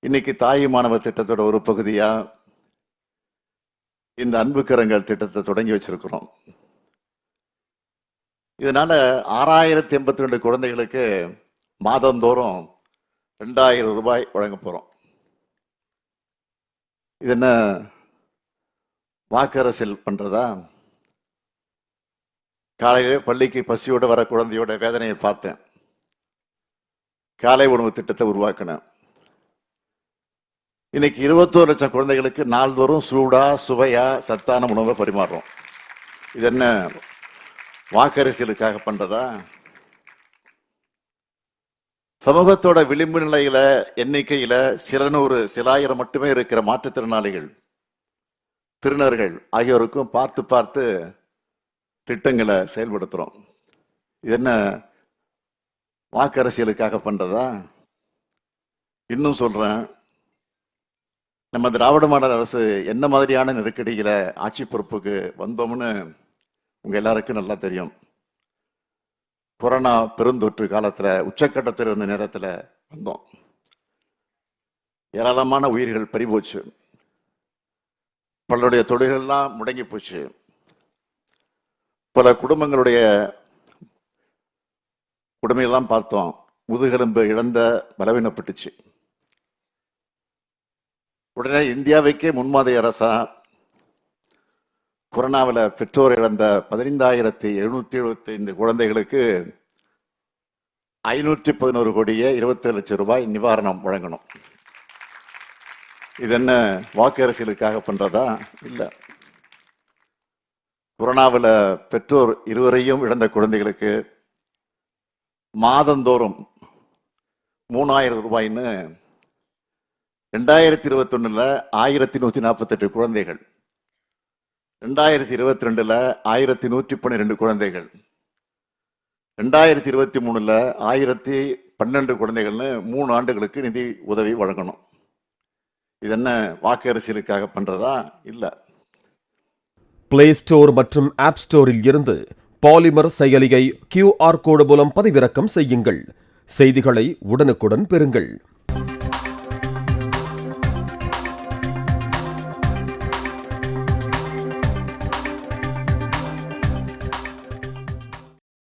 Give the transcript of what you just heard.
இன்னைக்கு தாய் மாணவ திட்டத்தோட ஒரு பகுதியா இந்த அன்பு கரங்கள் திட்டத்தை தொடங்கி வச்சிருக்கிறோம். இதனால ஆறாயிரத்தி எண்பத்தி ரெண்டு குழந்தைகளுக்கு மாதந்தோறும் ரெண்டாயிரம் ரூபாய் வழங்க போறோம். இது என்ன வாக்கரசியல் பண்றதா? காலையில பள்ளிக்கு பசியோட வர குழந்தையோட வேதனையை பார்த்தேன். காலை உணவு திட்டத்தை உருவாக்கினேன். இன்னைக்கு இருபத்தோரு லட்சம் குழந்தைகளுக்கு நாள்தோறும் சூடா சுவையா சத்தான உணவை பரிமாறுறோம். இது என்ன வாக்கரசியலுக்காக பண்றதா? சமூகத்தோட விளிம்பு நிலையில எண்ணிக்கையில சில நூறு சில ஆயிரம் மட்டுமே இருக்கிற மாற்றுத்திறனாளிகள் திருநர்கள் ஆகியோருக்கும் பார்த்து பார்த்து திட்டங்களை செயல்படுத்துறோம். இது என்ன வாக்கரசியலுக்காக பண்றதா? இன்னும் சொல்றேன். நம்ம திராவிட மாடல் அரசு என்ன மாதிரியான நெருக்கடியில் ஆட்சி பொறுப்புக்கு வந்தோம்னு உங்கள் எல்லாருக்கும் நல்லா தெரியும். கொரோனா பெருந்தொற்று காலத்தில் உச்சக்கட்டத்தில் இருந்த நேரத்தில் வந்தோம். ஏராளமான உயிர்கள் பறிபோச்சு. பலருடைய தொழில்கள்லாம் முடங்கி போச்சு. பல குடும்பங்களுடைய குடுமையெல்லாம் பார்த்தோம். முதுகெலும்பு இழந்த பலவீனப்பட்டுச்சு. உடனே இந்தியாவுக்கே முன்மாதிரி அரசா கொரோனாவில் பெற்றோர் இழந்த பதினைந்தாயிரத்தி எழுநூற்றி எழுபத்தி ஐந்து குழந்தைகளுக்கு ஐநூற்றி பதினோரு கோடியே இருபத்தி லட்சம் ரூபாய் நிவாரணம் வழங்கணும். இது என்ன வாக்கு அரசியலுக்காக பண்ணுறதா இல்லை. கொரோனாவில் பெற்றோர் இருவரையும் இழந்த குழந்தைகளுக்கு மாதந்தோறும் மூணாயிரம் ரூபாய்ன்னு ரெண்டாயிரத்தி இருபத்தொன்னுல ஆயிரத்தி நூத்தி நாற்பத்தெட்டு குழந்தைகள். ரெண்டாயிரத்தி இருபத்தி ரெண்டுல ஆயிரத்தி நூற்றி பன்னிரெண்டு குழந்தைகள். ரெண்டாயிரத்தி இருபத்தி மூணுல ஆயிரத்தி பன்னெண்டு குழந்தைகள்னு மூணு ஆண்டுகளுக்கு நிதி உதவி வழங்கணும். இது என்ன வாக்கு அரசியலுக்காக பண்றதா? இல்ல. பிளே ஸ்டோர் மற்றும் ஆப் ஸ்டோரில் இருந்து பாலிமர் செயலியை கியூஆர் கோடு மூலம் பதிவிறக்கம் செய்யுங்கள். செய்திகளை உடனுக்குடன் பெறுங்கள்.